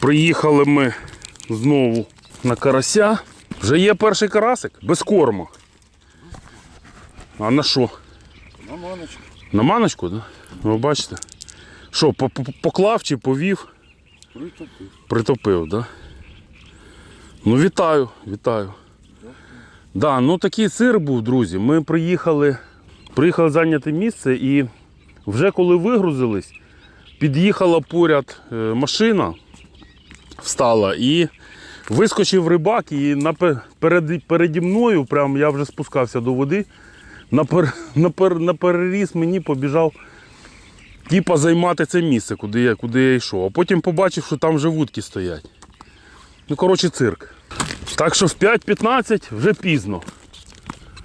Приїхали ми знову на карася. Вже є перший карасик без корму. А на що? На маночку. На маночку, так? Да? Ви бачите? Що, по- по- поклав чи повів? Притопив. Притопив, так? Да? Ну, вітаю, вітаю. Да, ну такий сир був, друзі. Ми приїхали, приїхали зайняти місце і вже коли вигрузились, під'їхала поряд е, машина, встала і вискочив рибак, і напе- перед, переді мною, прям я вже спускався до води, на, пер, на, пер, на переріз мені побіжав типа займати це місце, куди я, куди я йшов. А потім побачив, що там вже вудки стоять. Ну, коротше, цирк. Так що в 5.15 вже пізно,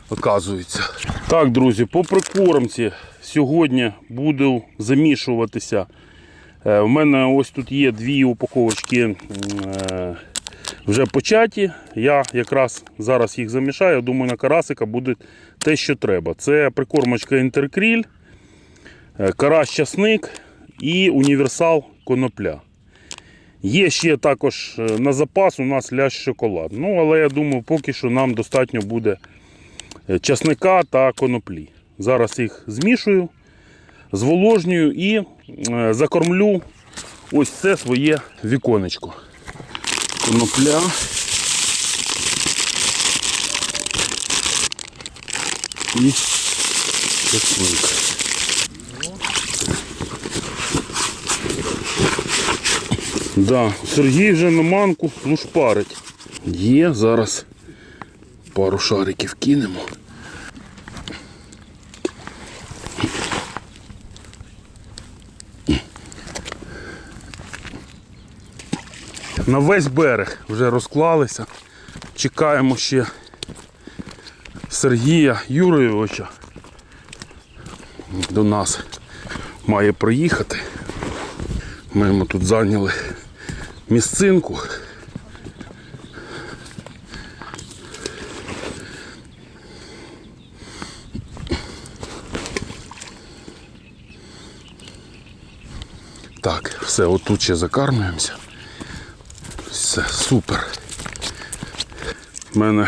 оказується. Так, друзі, по прикормці сьогодні буду замішуватися. Е, У мене ось тут є дві упаковочки е, вже початі. Я якраз зараз їх замішаю. Думаю, на карасика буде те, що треба. Це прикормочка інтеркріль, е, карась часник і універсал конопля. Є ще також е, на запас у нас лящ шоколад. Ну, але я думаю, поки що нам достатньо буде е, часника та коноплі. Зараз їх змішую, зволожнюю і е, закормлю ось це своє віконечко. Конопля. І часник. Да, Сергій вже на манку ну шпарить. Є, зараз пару шариків кинемо. На весь берег вже розклалися. Чекаємо ще Сергія Юрійовича. До нас має приїхати. Ми йому тут зайняли місцинку. Так, все, отут ще закармлюємося. Все, супер. У мене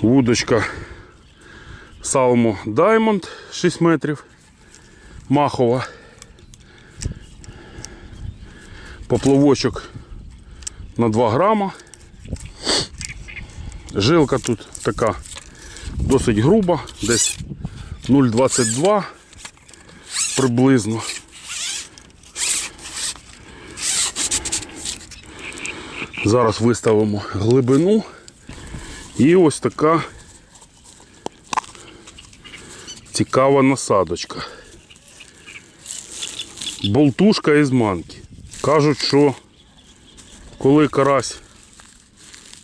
вудочка Salmo Diamond 6 метрів. Махова. Поплавочок на 2 грама. Жилка тут така досить груба, десь 0,22 приблизно. Зараз виставимо глибину. І ось така цікава насадочка. Болтушка із манки. Кажуть, що коли карась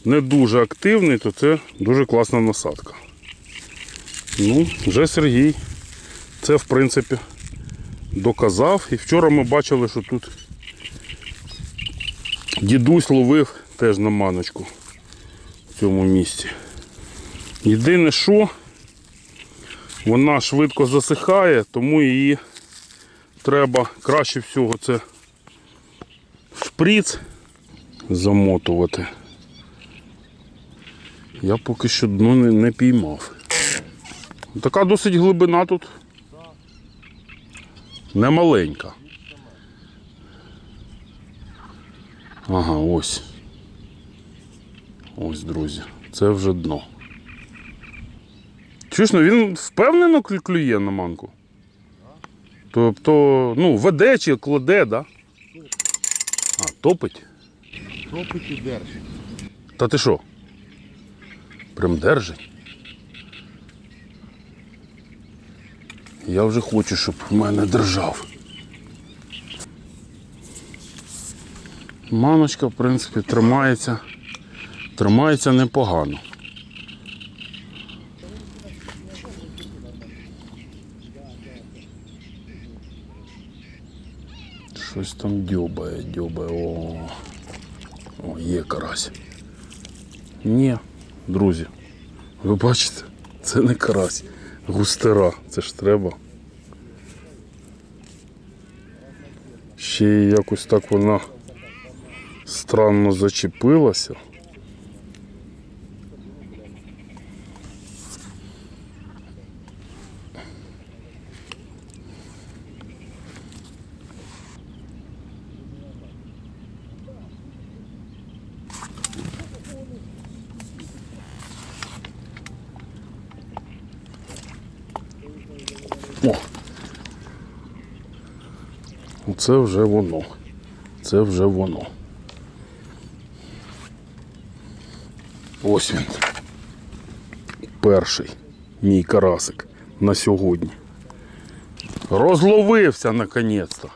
не дуже активний, то це дуже класна насадка. Ну, вже Сергій це в принципі доказав. І вчора ми бачили, що тут дідусь ловив теж на маночку в цьому місці. Єдине, що вона швидко засихає, тому її треба краще всього це шприц замотувати. Я поки що дно не, не піймав. Така досить глибина тут. Немаленька. Ага, ось. Ось, друзі. Це вже дно. Чуєш, ну він впевнено клю- клює на манку? Тобто, ну, веде чи кладе, да? А, топить? Топить і держить. Та ти що? Прям держить. Я вже хочу, щоб в мене держав. Маночка, в принципі, тримається. Тримається непогано. Щось там дьобає, дьобає. О, О є карась. Ні, друзі, ви бачите, це не карась, густера, це ж треба. Ще якось так вона Странно зачепилася. О! Це вже воно. Це вже воно. Ось він. Перший мій карасик на сьогодні. Розловився наконець-то.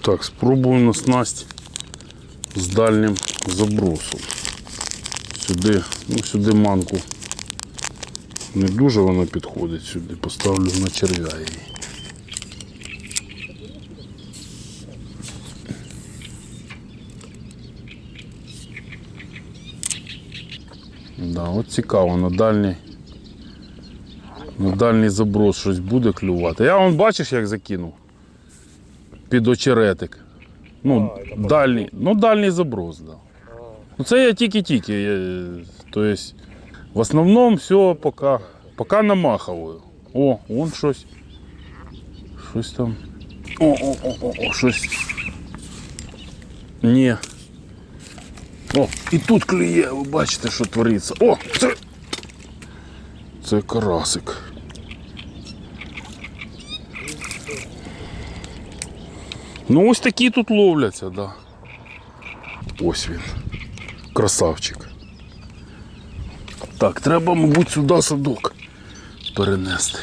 Так, спробую на снасть з дальнім забросом. Сюди, ну, сюди манку не дуже вона підходить сюди. Поставлю на черв'я її. Да, от цікаво, на дальній. На дальній заброс щось буде клювати. Я вон бачиш, як закинув? Під очеретик. Ну, дальній, ну, дальній заброс, да. Ну, це я тільки-тільки. есть, в основному все поки, поки намахую. О, вон щось. Щось там. О, о, о, о, о, щось. Ні. О, і тут клює, ви бачите, що твориться. О, це. Це карасик. Ну ось такі тут ловляться, да. Ось він. Красавчик. Так, треба, мабуть, сюди садок перенести.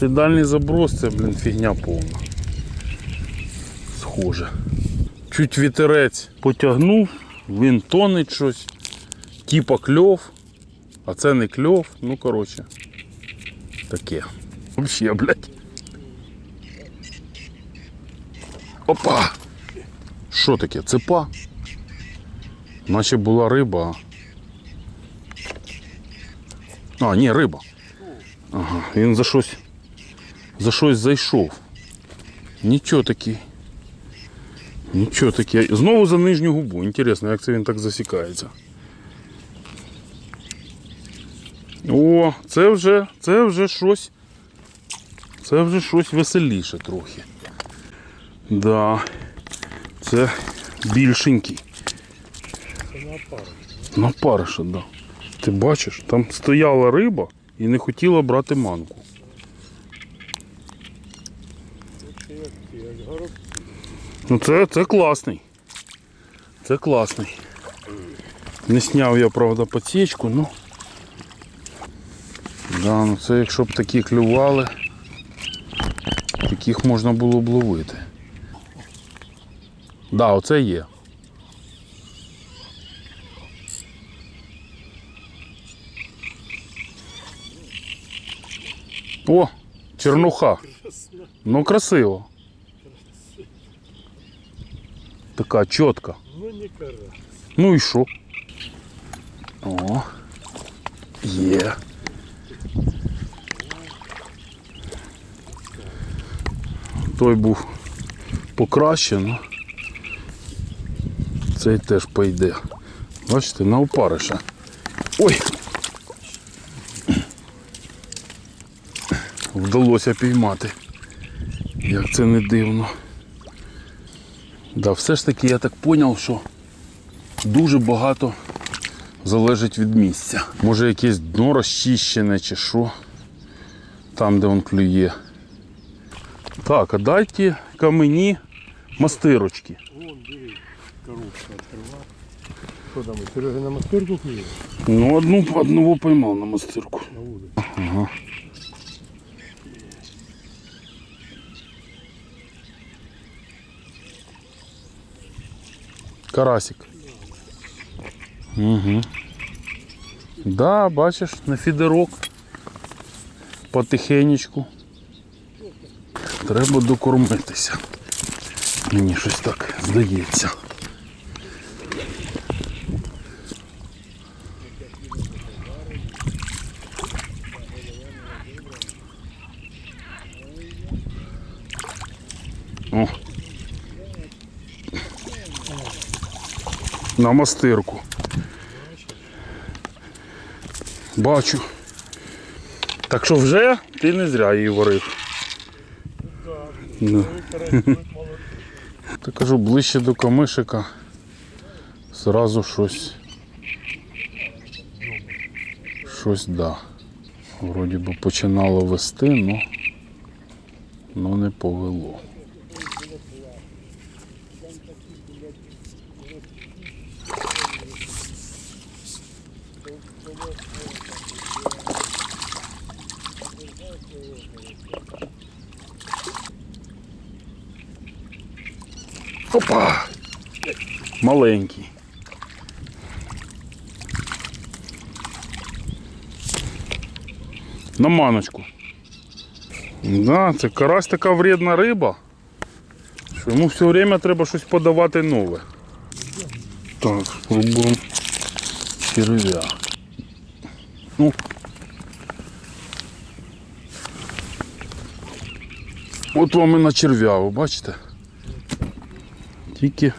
Цей дальній заброс це, блін, фігня повна. Схоже. Чуть вітерець потягнув, він тонить щось, типа кльов, а це не кльов, ну коротше. Таке. Вообще, блядь. Опа! Що таке? Цепа? Наче була риба. а. Ні, риба. Ага, він за щось. За щось зайшов. Нічого такий. Нічого таке. Знову за нижню губу. Інтересно, як це він так засікається. О, це вже, це вже щось. Це вже щось веселіше трохи. Да. Це більшенький. Це На париша, так. Да. Ти бачиш, там стояла риба і не хотіла брати манку. Ну це, це класний. Це класний. Не сняв я, правда, подсічку, ну. Да, ну це якщо б такі клювали, таких можна було б ловити. Да, оце є. О, чернуха. Ну красиво. Така чітка. Ну не кара. Ну і що? О. Є. Той був покраще, ну цей теж пойде. Бачите, на опариша. Ой! Вдалося піймати. Як це не дивно. Да, все ж таки я так зрозумів, що дуже багато залежить від місця. Може якесь дно розчищене чи що. Там, де він клює. Так, а дайте камені мастирочки. Вон, диви, коробка відкрива. Що там, Сережа на мастирку клює? Ну, одну, одного поймав на мастирку. На вулиці. Ага. Карасик. Угу. Да, бачиш, на фідерок. Потихенечку. Треба докормитися. Мені щось так здається. На мастирку. Бачу. Так що вже ти не зря її варив. Да. Та кажу, ближче до камишика зразу щось. Щось да. Вроді би починало вести, но не повело. Опа! Маленький. На маночку. Да, це карась така вредна риба, що йому все время треба щось подавати нове. Так, спробуємо черв'я. Ну. От вам і на черв'я, ви бачите? Тільки,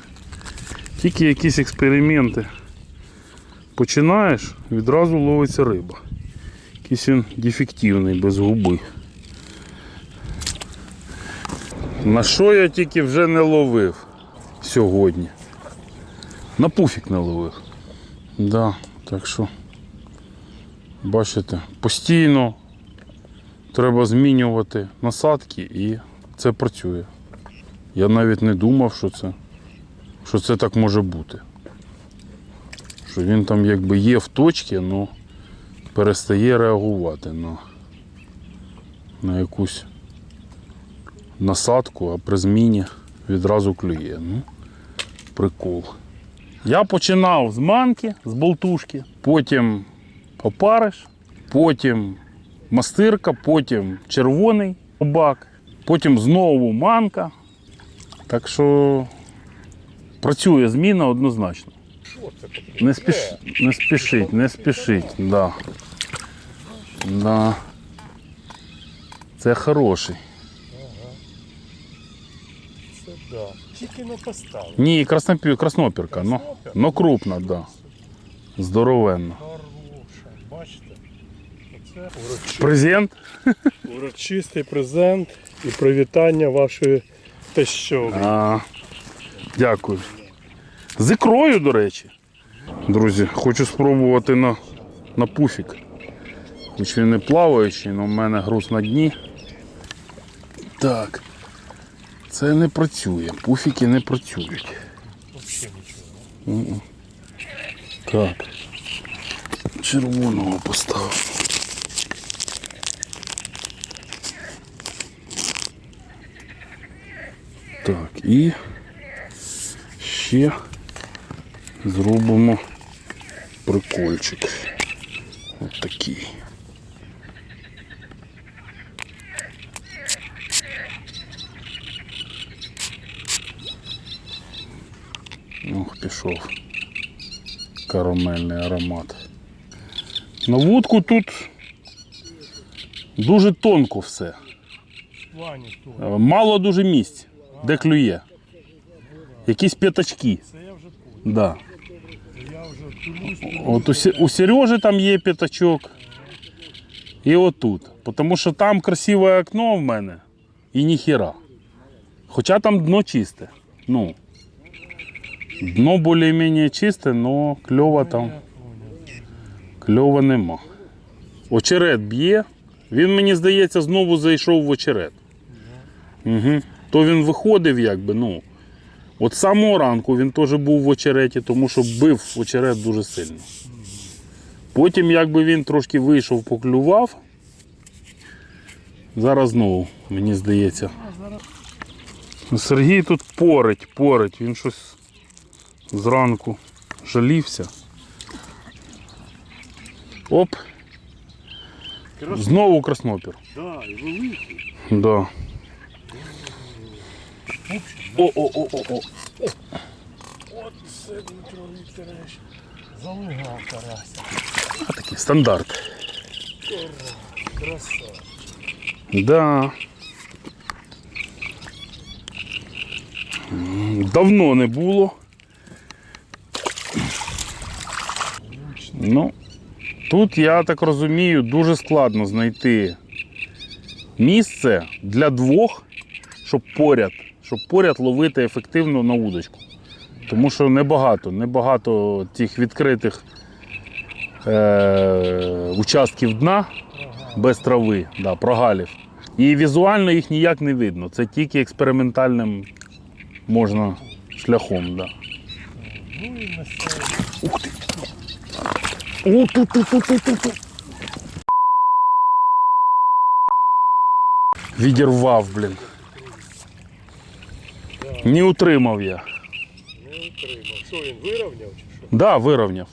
тільки якісь експерименти. Починаєш, відразу ловиться риба. Якийсь він дефективний, без губи. На що я тільки вже не ловив сьогодні? На пуфік не ловив. Да, так що, бачите, постійно треба змінювати насадки і це працює. Я навіть не думав, що це, що це так може бути. Що він там якби є в точці, але перестає реагувати на, на якусь насадку, а при зміні відразу клює. Ну, прикол. Я починав з манки, з болтушки, потім опариш, потім мастирка, потім червоний бак, потім знову манка. Так що працює зміна однозначно. Не, спіш... не спішить, не спішить, да. Да. Це хороший. Да. Тільки не поставив. Ні, краснопі... краснопірка, но, но крупна, да. Здоровенна. Хороша. Бачите? Оце урочи... Презент. урочистий презент і привітання вашої тещові. А, дякую. З ікрою, до речі. Друзі, хочу спробувати на, на пуфік. Хоч він не плаваючий, але в мене груз на дні. Так. Це не працює. Пуфіки не працюють. Взагалі нічого. Так. Червоного поставив. Так, і ще зробимо прикольчик. Ось такий. Ох, пішов карамельний аромат. На вудку тут дуже тонко все. Мало дуже місць, де клює. Якісь п'ятачки. Це я вже тут. Да. Я вже тулюсь. От у, Се- у Сережі там є п'ятачок. І отут. Тому що там красиве окно в мене і ніхіра. Хоча там дно чисте. Ну. Дно більш-менш чисте, але кльова там. Кльова нема. Очерет б'є. Він, мені здається, знову зайшов в очерет. Угу. То він виходив, якби, ну. От з самого ранку він теж був в очереті, тому що бив в очерет дуже сильно. Потім, якби він трошки вийшов, поклював. Зараз знову, мені здається. Сергій тут порить, порить. Він щось зранку жалівся. Оп. Знову краснопір. Да, і великий. Да. О-о-о-о-о. От це Дмитро Вікторович. Залигав Тарася. Такий стандарт. Краса. Да. Давно не було. Ну, тут, я так розумію, дуже складно знайти місце для двох, щоб поряд, щоб поряд ловити ефективно на удочку. Тому що небагато, небагато тих відкритих е- участків дна без трави, да, прогалів. І візуально їх ніяк не видно. Це тільки експериментальним можна шляхом. Да. Ух ти! Відірвав, блін. Не утримав я. не утримав. Що він вирівняв чи що? Да, вирівняв.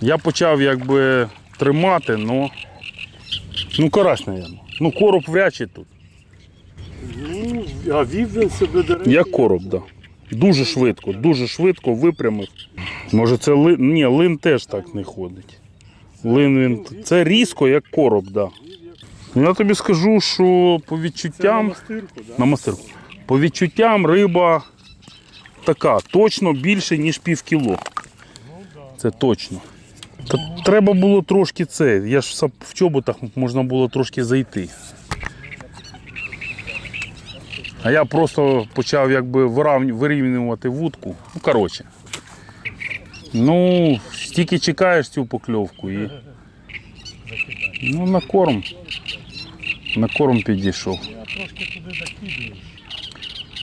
Я почав якби тримати, но. Ну, карась, наверное. Ну, короб вряд чи тут. Ну, а вів він себе до. Як короб, так. Да. Дуже швидко, дуже швидко випрямив. Може це лин. Ні, лин теж так не ходить. Лин він. Це різко, як короб, так. Да. Ну, Я тобі скажу, що по Це на мастирку, да? На мастирку. По відчуттям риба така, точно більше, ніж пів кіло. Це точно. Та треба було трошки це. Я ж в чоботах можна було трошки зайти. А я просто почав якби вирівнювати вудку. Ну, коротше. Ну, стільки чекаєш цю покльовку і. Ну, на корм. На корм підійшов. Я трошки туди закидую.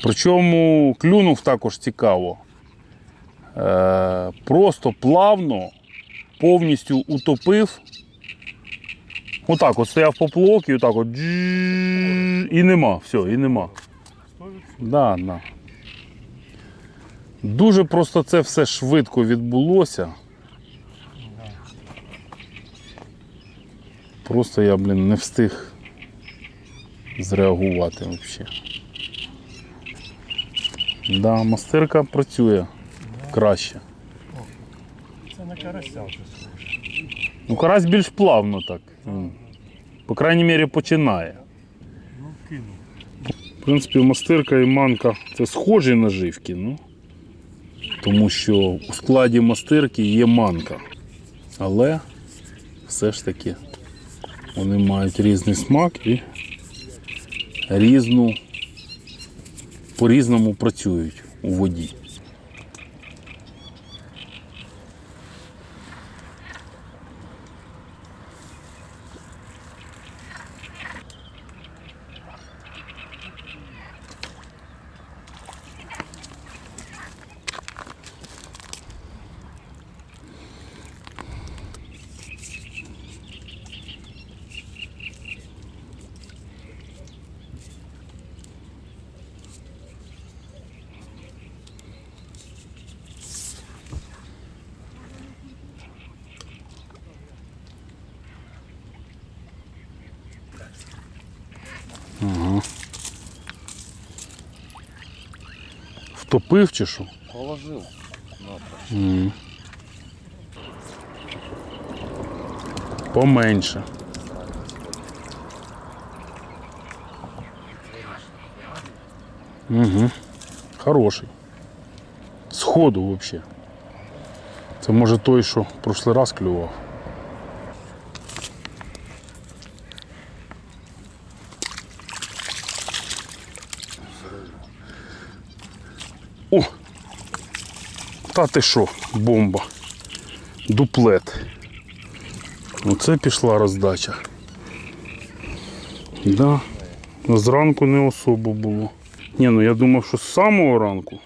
Причому клюнув також цікаво. Е, просто плавно, повністю утопив. Отак от стояв поплок і отак от і нема, все, і нема. Да, да. Дуже просто це все швидко відбулося. Просто я, блін, не встиг зреагувати взагалі. Да, мастирка працює краще. Це на карася схоже. Ну, карась більш плавно так. Він, По крайній мірі, починає. Ну, кинув. В принципі, мастирка і манка це схожі наживки, ну, тому що у складі мастирки є манка. Але все ж таки вони мають різний смак і різну, по-різному працюють у воді. Втопив чи що? Положив. М. Поменше. Угу. Хороший. Сходу взагалі. Це може той, що в прошлий раз клював. О! Та ти що, бомба. Дуплет. Оце пішла роздача. Да. Ну, Зранку не особо було. Ні, ну я думав, що з самого ранку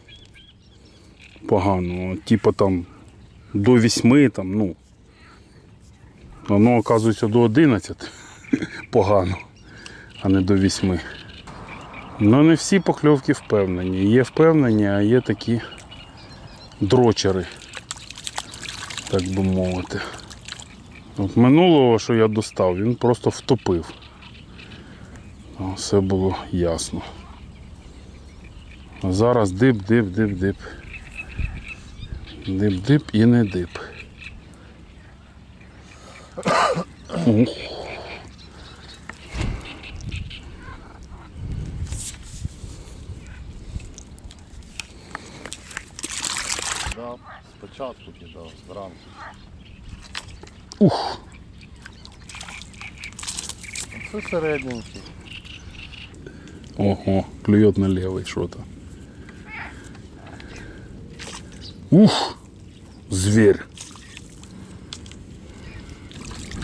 погано. От, Типа там до 8, там, ну. Воно, оказується, до 11 погано, а не до 8. Ну не всі покльовки впевнені. Є впевнені, а є такі дрочери, так би мовити. От минулого, що я достав, він просто втопив. Все було ясно. А зараз дип, дип, дип, дип. Дип, дип і не дип. Ух. Початку кидав, зранку. Ух, Це середненький. ого, клюет на левый что-то. Ух, зверь.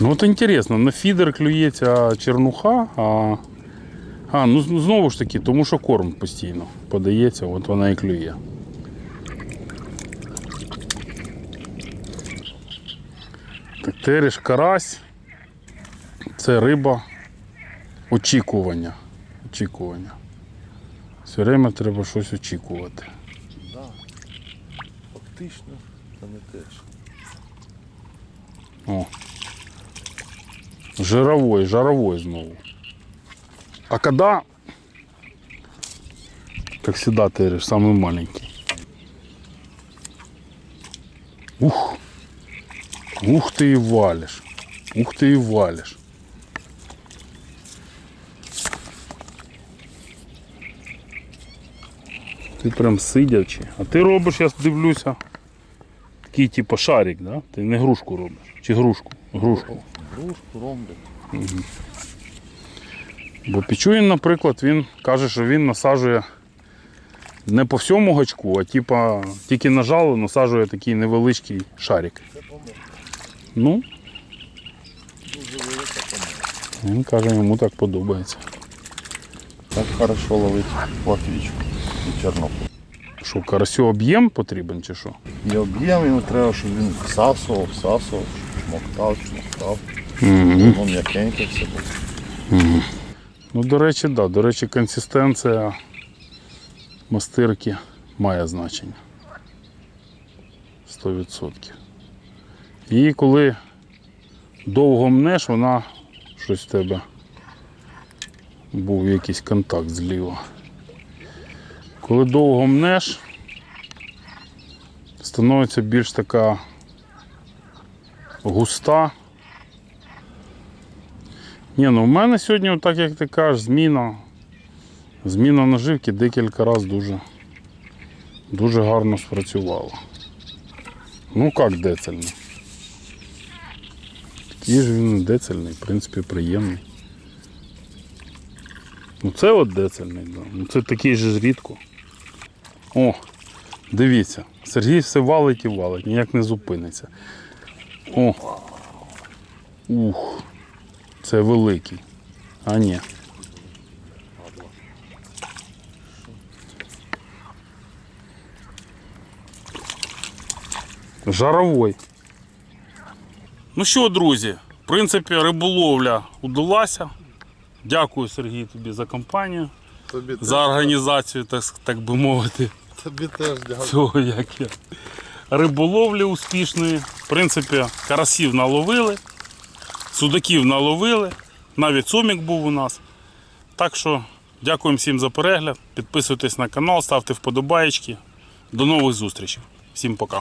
Ну от інтересно, на фідер клюється чернуха, а. А, ну знову ж таки, тому що корм постійно подається, от вона і клює. Тереш карась. Це риба очікування. Очікування. Все время треба щось очікувати. Да. Фактично, це не теж. О. Жировой, жаровой знову. А когда, как всегда, ты говоришь, самый маленький. Ух. Ух ты и валишь. Ух ты и валишь. Ти прям сидячи. А ти робиш, я дивлюся, такий типу шарик, да? Ти не грушку робиш. Чи грушку? Грушку. Дружку роблять. Бо Пічуїн, наприклад, він каже, що він насаджує не по всьому гачку, а типа, тільки нажало насаджує такий невеличкий шарик. Ну, він каже, йому так подобається. Так хорошо ловить платвічку і черноку. Що, карасю об'єм потрібен чи що? І об'єм йому треба, щоб він всасував, всасував, шмоктав, шмоктав. Угу. Воно м'якеньке все було. Ну, до речі, да. До речі, консистенція мастирки має значення. 100%. І коли довго мнеш, вона щось в тебе був якийсь контакт зліва. Коли довго мнеш, становиться більш така густа. Ні, ну в мене сьогодні, так як ти кажеш, зміна. Зміна наживки декілька разів дуже, дуже гарно спрацювала. Ну як децельний? Такий ж він децельний, в принципі, приємний. Ну це от децельний, да. Ну це такий же рідко. О, дивіться, Сергій все валить і валить, ніяк не зупиниться. О. Ух. Це великий. А ні. Жаровой. Ну що, друзі, в принципі, риболовля удалася. Дякую, Сергій, тобі за компанію, Тобі за організацію, так, так би мовити, Тобі теж дякую. цього як я. Риболовлі успішної. В принципі, карасів наловили, судаків наловили, навіть сомік був у нас. Так що дякуємо всім за перегляд. Підписуйтесь на канал, ставте вподобаєчки. До нових зустрічей. Всім пока.